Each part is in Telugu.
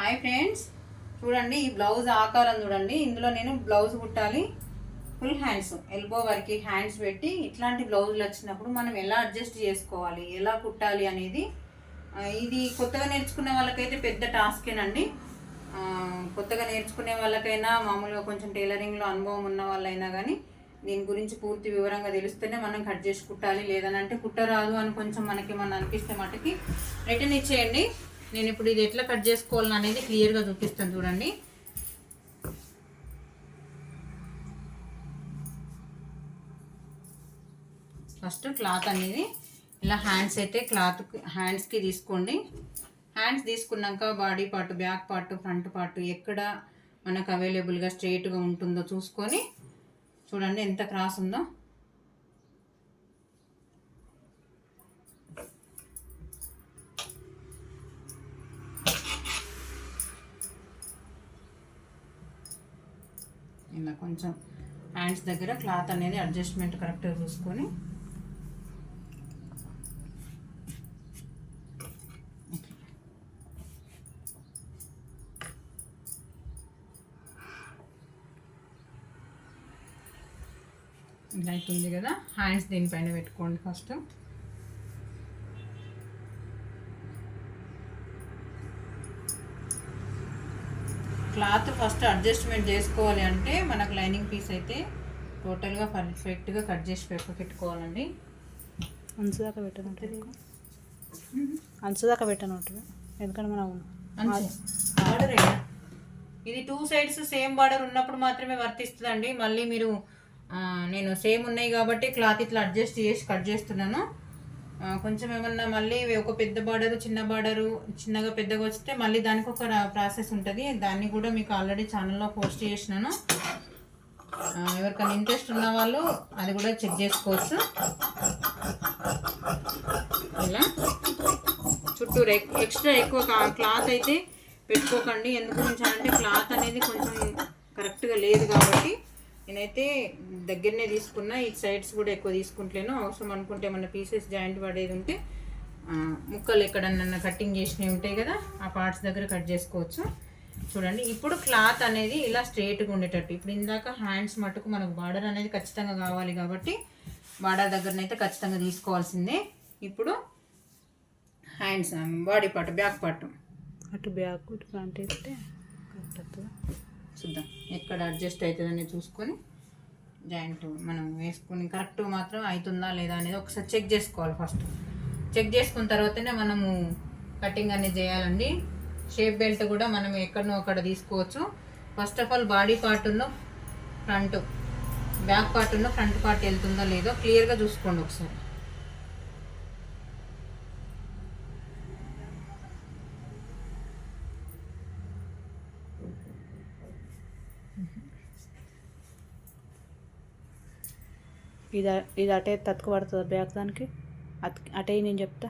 Hi friends. చూడండి ఈ బ్లౌజ్ ఆకారం చూడండి. ఇందులో నేను బ్లౌజ్ కుట్టాలి. ఫుల్ హ్యాండ్స్ ఎల్బో వరకు హ్యాండ్స్ పెట్టి ఇట్లాంటి బ్లౌజులు వచ్చినప్పుడు మనం ఎలా అడ్జస్ట్ చేసుకోవాలి? ఎలా కుట్టాలి అనేది ఇది కొత్తగా నేర్చుకునే వాళ్ళకైతే పెద్ద టాస్కేనండి కొత్తగా నేర్చుకునే వాళ్ళకైనా మామూలుగా కొంచెం టైలరింగ్లో అనుభవం ఉన్న వాళ్ళైనా కానీ దీని గురించి పూర్తి వివరంగా తెలిస్తేనే మనం కట్ చేసి కుట్టాలి. లేదనంటే కుట్టరాదు అని కొంచెం మనకి మన అనిపిస్తే మటుకి రిటర్న్ ఇచ్చేయండి. నేను ఇప్పుడు ఇది ఎట్లా కట్ చేసుకోవాలని అనేది క్లియర్గా చూపిస్తాను చూడండి. ఫస్ట్ క్లాత్ అనేది ఇలా హ్యాండ్స్ అయితే క్లాత్ హ్యాండ్స్కి తీసుకోండి. హ్యాండ్స్ తీసుకున్నాక body part back part front part ఎక్కడ మనకు అవైలబుల్గా స్ట్రైట్గా ఉంటుందో చూసుకొని చూడండి ఎంత క్రాస్ ఉందో. ఇలా కొంచెం హ్యాండ్స్ దగ్గర క్లాత్ అనేది అడ్జస్ట్మెంట్ కరెక్ట్గా చూసుకొని ఇలా అవుతుంది కదా హ్యాండ్స్ దీనిపైన పెట్టుకోండి ఫస్ట్ క్లాత్ ఫస్ట్ అడ్జస్ట్మెంట్ చేసుకోవాలి అంటే మనకు లైనింగ్ పీస్ అయితే టోటల్గా పర్ఫెక్ట్గా కట్ చేసి పెట్టి పెట్టుకోవాలండి. అంచు దాకా పెట్టను అంచు దాకా పెట్టను ఉంటుంది ఎందుకంటే మనం అంచు బార్డర్ ఇది టూ సైడ్స్ సేమ్ బార్డర్ ఉన్నప్పుడు మాత్రమే వర్తిస్తుందండి. మళ్ళీ మీరు నేను సేమ్ ఉన్నాయి కాబట్టి క్లాత్ ఇట్లా అడ్జస్ట్ చేసి కట్ చేస్తున్నాను. కొంచెం ఏమన్నా మళ్ళీ ఒక పెద్ద బార్డరు చిన్న బార్డరు చిన్నగా పెద్దగా వస్తే మళ్ళీ దానికి ఒక ప్రాసెస్ ఉంటుంది. దాన్ని కూడా మీకు ఆల్రెడీ ఛానల్లో పోస్ట్ చేసినాను. ఎవరికైనా ఇంట్రెస్ట్ ఉన్న వాళ్ళు అది కూడా చెక్ చేసుకోవచ్చు. ఇలా. చుట్టూ ఎక్స్ట్రా ఎక్కువ క్లాత్ అయితే పెట్టుకోకండి. ఎందుకు అంటే క్లాత్ అనేది కొంచెం కరెక్ట్గా లేదు కాబట్టి నేనైతే దగ్గరనే తీసుకున్నా ఈ సైడ్స్ కూడా ఎక్కువ తీసుకుంటలేను. అవసరం అనుకుంటే మన పీసెస్ జాయింట్ పడేది ఉంటే ముక్కలు ఎక్కడన్నా కటింగ్ చేసినవి ఉంటాయి కదా ఆ పార్ట్స్ దగ్గర కట్ చేసుకోవచ్చు. చూడండి ఇప్పుడు క్లాత్ అనేది ఇలా స్ట్రేట్గా ఉండేటట్టు. ఇప్పుడు ఇందాక హ్యాండ్స్ మటుకు మనకు బార్డర్ అనేది ఖచ్చితంగా కావాలి కాబట్టి బార్డర్ దగ్గరనైతే ఖచ్చితంగా తీసుకోవాల్సిందే. ఇప్పుడు hands body part back part అటు బ్యాక్ ఫ్రంట్ అయితే కరెక్ట్ అవుతుంది. చూద్దాం. ఎక్కడ అడ్జస్ట్ అవుతుందని చూసుకొని జాయింట్ మనం వేసుకుని కరెక్ట్ మాత్రం అవుతుందా లేదా అనేది ఒకసారి చెక్ చేసుకోవాలి ఫస్ట్. చెక్ చేసుకున్న తర్వాతనే మనము కటింగ్ అనేది చేయాలండి. షేప్ బెల్ట్ కూడా మనం ఎక్కడనో అక్కడ తీసుకోవచ్చు. First of all body part ఉన్న ఫ్రంట్ బ్యాక్ పార్ట్ ఉన్న ఫ్రంట్ పార్ట్ వెళ్తుందో లేదో క్లియర్గా చూసుకోండి ఒకసారి. ఇది ఇది అటే తతుకు పడుతుంది బ్యాక్ దానికి? అట్ అటే నేను చెప్తా.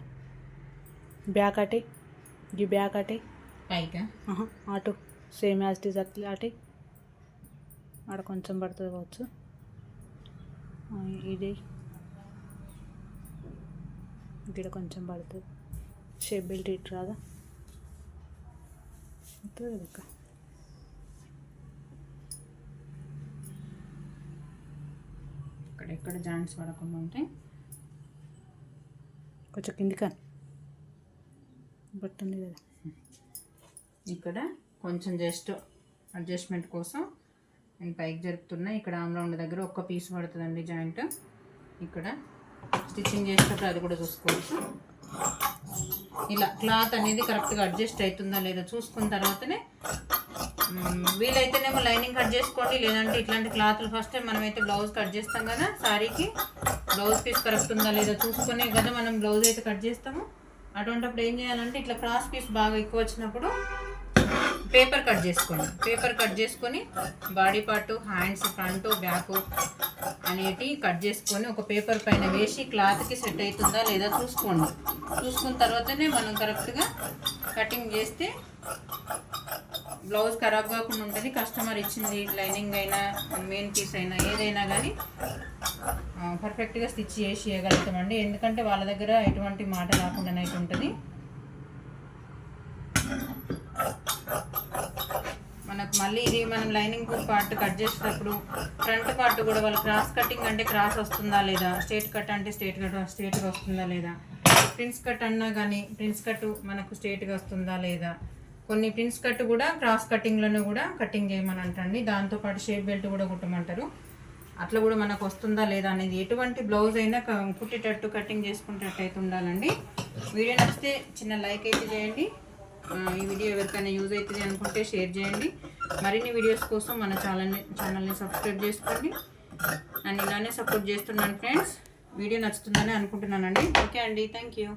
బ్యాక్ అటే. ఈ బ్యాక్ అటే. అటు. సేమ్ యాజ్ ఇట్ అట్లా అటే. ఆడ కొంచెం పడుతుంది కావచ్చు. ఇది. ఇక్కడ కొంచెం పడుతుంది. షేప్ బెల్ట్ ఇటు రాదా? అవుతుంది కదా అక్క. ఇక్కడ ఎక్కడ జాయింట్స్ పడకుండా ఉంటాయి కొంచెం కిందికా పట్టుంది కదా ఇక్కడ కొంచెం జస్ట్ అడ్జస్ట్మెంట్ కోసం నేను పైకి జరుపుతున్నా. ఇక్కడ ఆమ్రౌండ్ దగ్గర ఒక్క పీస్ పడుతుందండి జాయింట్. ఇక్కడ స్టిచ్చింగ్ చేసేటప్పుడు అది కూడా చూసుకోవచ్చు. ఇలా క్లాత్ అనేది కరెక్ట్గా అడ్జస్ట్ అవుతుందా లేదా చూసుకున్న తర్వాతనే వీలైతేనేమో లైనింగ్ కట్ చేసుకోండి లేదంటే ఇట్లాంటి క్లాత్లు ఫస్ట్ మనమైతే బ్లౌజ్ కట్ చేస్తాం కదా శారీకి బ్లౌజ్ పీస్ కరెక్ట్ ఉందా లేదా చూసుకునే కదా మనం బ్లౌజ్ అయితే కట్ చేస్తాము. అటువంటిప్పుడు ఏం చేయాలంటే ఇట్లా క్రాస్ పీస్ బాగా ఎక్కువ వచ్చినప్పుడు పేపర్ కట్ చేసుకోండి. పేపర్ కట్ చేసుకొని body part hands front back అనేటి కట్ చేసుకొని ఒక పేపర్ పైన వేసి క్లాత్కి సెట్ అవుతుందా లేదా చూసుకోండి. చూసుకున్న తర్వాతనే మనం కరెక్ట్గా కటింగ్ చేస్తే బ్లౌజ్ ఖరాబ్ కాకుండా ఉంటుంది. కస్టమర్ ఇచ్చింది లైనింగ్ అయినా మెయిన్ పీస్ అయినా ఏదైనా కానీ పర్ఫెక్ట్గా స్టిచ్ చేసి ఇవ్వగలుగుతామండి ఎందుకంటే వాళ్ళ దగ్గర ఎటువంటి మాట రాకుండానే ఉంటుంది. మనకు మళ్ళీ ఇది మనం లైనింగ్ పార్ట్ కట్ చేసేటప్పుడు ఫ్రంట్ పార్ట్ కూడా వాళ్ళు క్రాస్ కటింగ్ అంటే క్రాస్ వస్తుందా లేదా? స్ట్రేట్ కట్ అంటే స్ట్రేట్ కట్ స్ట్రేట్గా వస్తుందా లేదా? ప్రిన్స్ కట్ అన్నా కానీ ప్రిన్స్ కట్ మనకు స్ట్రేట్గా వస్తుందా లేదా? కొన్ని ప్రిన్స్ కట్ కూడా క్రాస్ కటింగ్లను కూడా కటింగ్ చేయమని అంటండి దాంతోపాటు షేప్ బెల్ట్ కూడా కుట్టమంటారు. అట్లా కూడా మనకు వస్తుందా లేదా అనేది ఎటువంటి బ్లౌజ్ అయినా కుట్టేటట్టు కటింగ్ చేసుకునేటట్టు అయితే ఉండాలండి. వీడియో నచ్చితే చిన్న లైక్ అయితే చేయండి. ఈ వీడియో ఎవరికైనా యూజ్ అవుతుంది అనుకుంటే షేర్ చేయండి. మరిన్ని వీడియోస్ కోసం మన ఛానల్ని ఛానల్ని సబ్స్క్రైబ్ చేసుకోండి. నన్ను ఇలానే సపోర్ట్ చేస్తున్నాను ఫ్రెండ్స్. వీడియో నచ్చుతుందని అనుకుంటున్నానండి. ఓకే అండి. Thank you.